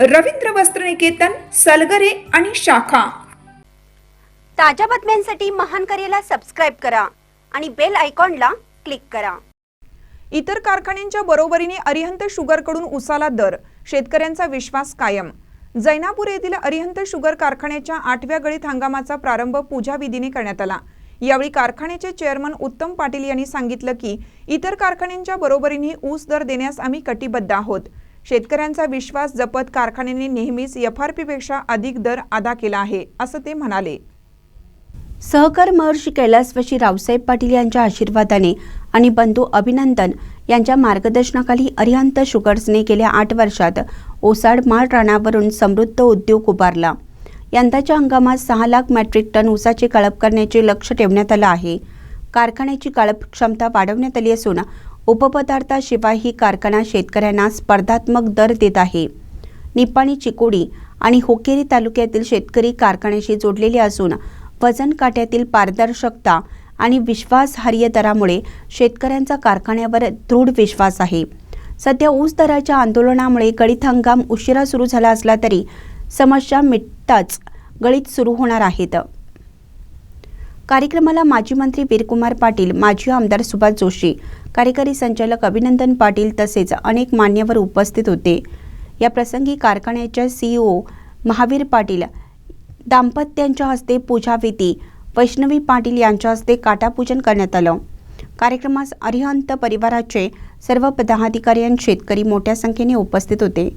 रवींद्र वस्त्रनिकेतन सलगरे आणि शाखा. ताज्या बातम्यांसाठी महान करेला सबस्क्राईब करा आणि बेल आयकॉनला क्लिक करा. इतर कारखान्यांच्या बरोबरीने अरिहंत शुगरकडून उसाला दर शेतकऱ्यांचा विश्वास कायम. जैनापूर येथील अरिहंत शुगर कारखान्याच्या आठव्या गळीत हंगामाचा प्रारंभ पूजा विधीने करण्यात आला. यावेळी कारखान्याचे चेअरमन उत्तम पाटील यांनी सांगितलं की इतर कारखान्यांच्या बरोबरीने ऊस दर देण्यास आम्ही कटिबद्ध आहोत. शेतकऱ्यांचा विश्वास जपत कारखान्याने नेहमीच एफआरपीपेक्षा अधिक दर अदा केला आहे असं ते म्हणाले. सहकार महर्षी कैलासवशी रावसाहेब पाटील यांच्या आशीर्वादाने आणि बंधू अभिनंदन यांच्या मार्गदर्शनाखाली अरिहंत शुगर्सने गेल्या आठ वर्षात ओसाड माळराणावरून समृद्ध उद्योग उभारला. यंदाच्या हंगामात सहा लाख मेट्रिक टन ऊसाचे कळप करण्याचे लक्ष ठेवण्यात आलं आहे. कारखान्याची कळप क्षमता वाढवण्यात आली असून उपपदार्थाशिवाय ही कारखाना शेतकऱ्यांना स्पर्धात्मक दर देत आहे. निपाणी चिकोडी आणि होकेरी तालुक्यातील शेतकरी कारखान्याशी जोडलेले असून वजन काट्यातील पारदर्शकता आणि विश्वासार्ह दरामुळे शेतकऱ्यांचा कारखान्यावर दृढ विश्वास आहे. सध्या ऊस दराच्या आंदोलनामुळे गळीत हंगाम उशिरा सुरू झाला असला तरी समस्या मिटताच गळीत सुरू होणार आहेत. कार्यक्रमाला माजी मंत्री वीरकुमार पाटील माजी आमदार सुभाष जोशी कार्यकारी संचालक अभिनंदन पाटील तसेच अनेक मान्यवर उपस्थित होते. या प्रसंगी कारखान्याच्या सीईओ महावीर पाटील दाम्पत्यांच्या हस्ते पूजाविधी वैष्णवी पाटील यांच्या हस्ते काटापूजन करण्यात आलं. कार्यक्रमास अरिहंत परिवाराचे सर्व पदाधिकारी आणि शेतकरी मोठ्या संख्येने उपस्थित होते.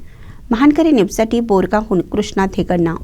महानकरी न्यूजसाठी बोरगाहून कृष्णा थेगण्णा